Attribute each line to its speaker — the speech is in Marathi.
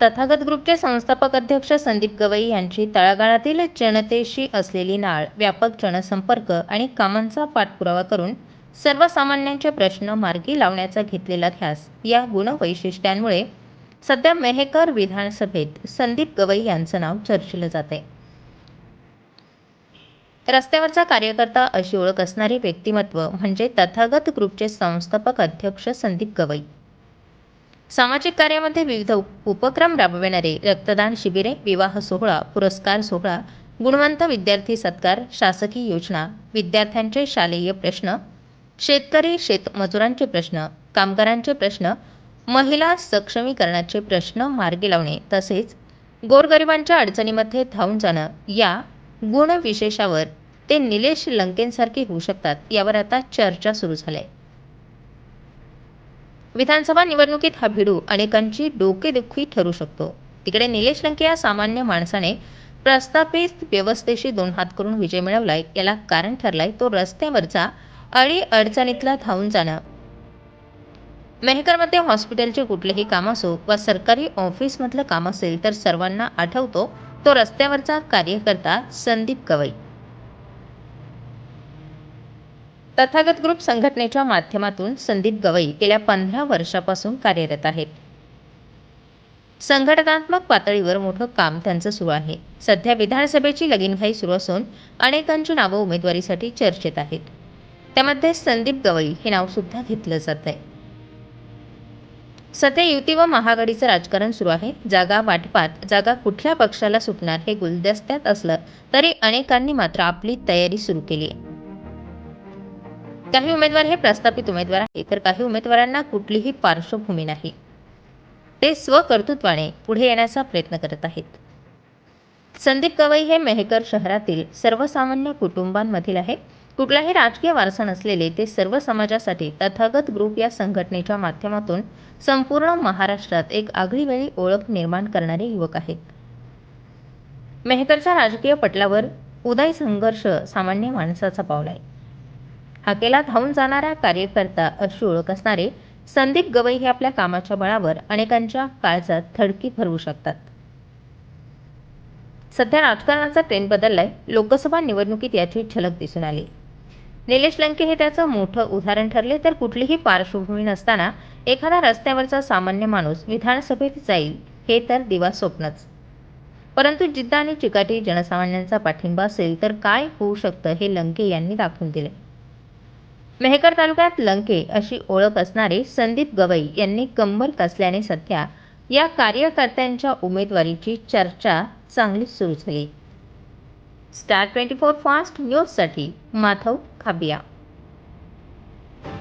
Speaker 1: तथागत ग्रुपचे संस्थापक अध्यक्ष संदीप गवई यांची तळागाळातील जनतेशी असलेली नाळ व्यापक जनसंपर्क आणि कामांचा पाठपुरावा करून सर्वसामान्यांचे प्रश्न मार्गी लावण्याचा घेतलेला ध्यास या गुणवैशिष्ट्यांमुळे सध्या मेहेकर विधानसभेत संदीप गवई यांचं नाव चर्चिलं जाते रस्त्यावरचा कार्यकर्ता अशी ओळख असणारे व्यक्तिमत्व म्हणजे तथागत ग्रुपचे संस्थापक अध्यक्ष संदीप गवई. सामाजिक कार्यामध्ये विविध उपक्रम राबविणारे रक्तदान शिबिरे विवाह सोहळा पुरस्कार सोहळा गुणवंत विद्यार्थी सत्कार शासकीय योजना विद्यार्थ्यांचे शालेय प्रश्न शेतकरी शेतमजुरांचे प्रश्न कामगारांचे प्रश्न महिला सक्षमीकरणाचे प्रश्न मार्गी लावणे तसेच गोरगरिबांच्या अडचणीमध्ये धावून जाणं या गुणविशेषावर ते निलेश लंकेंसारखे होऊ शकतात यावर आता चर्चा सुरू झाली आहे. विधानसभा निवडणुकीत हा भिडू अनेकांची डोकेदुखी ठरू शकतो. तिकडे निलेश लंके या सामान्य माणसाने प्रस्थापित व्यवस्थेशी दोन हात करून विजय मिळवलाय. याला कारण ठरलाय तो रस्त्यावरचा अडी अडचणीतला धावून जाणं. मेहकरमध्ये हॉस्पिटलचे कुठलेही काम असो वा सरकारी ऑफिसमधलं काम असेल तर सर्वांना आठवतो तो रस्त्यावरचा कार्यकर्ता संदीप गवई तथागत ग्रुप संघटनेच्या माध्यमातून संदीप गवई गेल्या पंधरा वर्षापासून कार्यरत आहेत. संघटनात्मक पातळीवर मोठं काम त्यांचं सुरू आहे. सध्या विधानसभेची लगीनघाई सुरू असून अनेकांची नावं उमेदवारीसाठी चर्चेत आहेत. त्यामध्ये संदीप गवई हे नाव सुद्धा घेतलं जात आहे. सध्या युती व महाआघाडीचं राजकारण सुरू आहे. जागा वाटपात जागा कुठल्या पक्षाला सुटणार हे गुलदस्त्यात असलं तरी अनेकांनी मात्र आपली तयारी सुरू केली आहे. काही उमेदवार हे प्रस्थापित उमेदवार आहे तर काही उमेदवारांना कुठलीही पार्श्वभूमी नाही. ते स्वकर्तृत्वाने पुढे येण्याचा प्रयत्न करत आहेत. संदीप गवई हे मेहकर शहरातील सर्वसामान्य कुटुंबांमधील आहे कुठलाही राजकीय वारसा नसलेले ते सर्व समाजासाठी तथागत ग्रुप या संघटनेच्या माध्यमातून संपूर्ण महाराष्ट्रात एक आगळीवेगळी ओळख निर्माण करणारे युवक आहेत. मेहकरच्या राजकीय पटलावर उदय संघर्ष सामान्य माणसाचा पावला आहे. हाकेला धावून जाणारा कार्यकर्ता अशी ओळख असणारे संदीप गवई हे आपल्या कामाच्या बळावर अनेकांच्या काळजात थडकी भरवू शकतात. सध्या राजकारणाचा ट्रेंड बदललाय. लोकसभा निवडणुकीत याची झलक दिसून आली. निलेश लंके हे त्याचं मोठं उदाहरण ठरले तर कुठलीही पार्श्वभूमी नसताना एखादा रस्त्यावरचा सामान्य माणूस विधानसभेत जाईल हे तर दिवा स्वप्नच परंतु जिद्द आणि चिकाटी जनसामान्यांचा पाठिंबा असेल तर काय होऊ शकतं हे लंके यांनी दाखवून दिले. मेहकर तालुक्यात लंके अशी ओळख असणारे संदीप गवई यांनी कंबर कसल्याने सध्या या कार्यकर्त्यांच्या उमेदवारीची चर्चा चांगलीच सुरू झाली. स्टार ट्वेंटी फोर फास्ट न्यूजसाठी माधव खाबिया.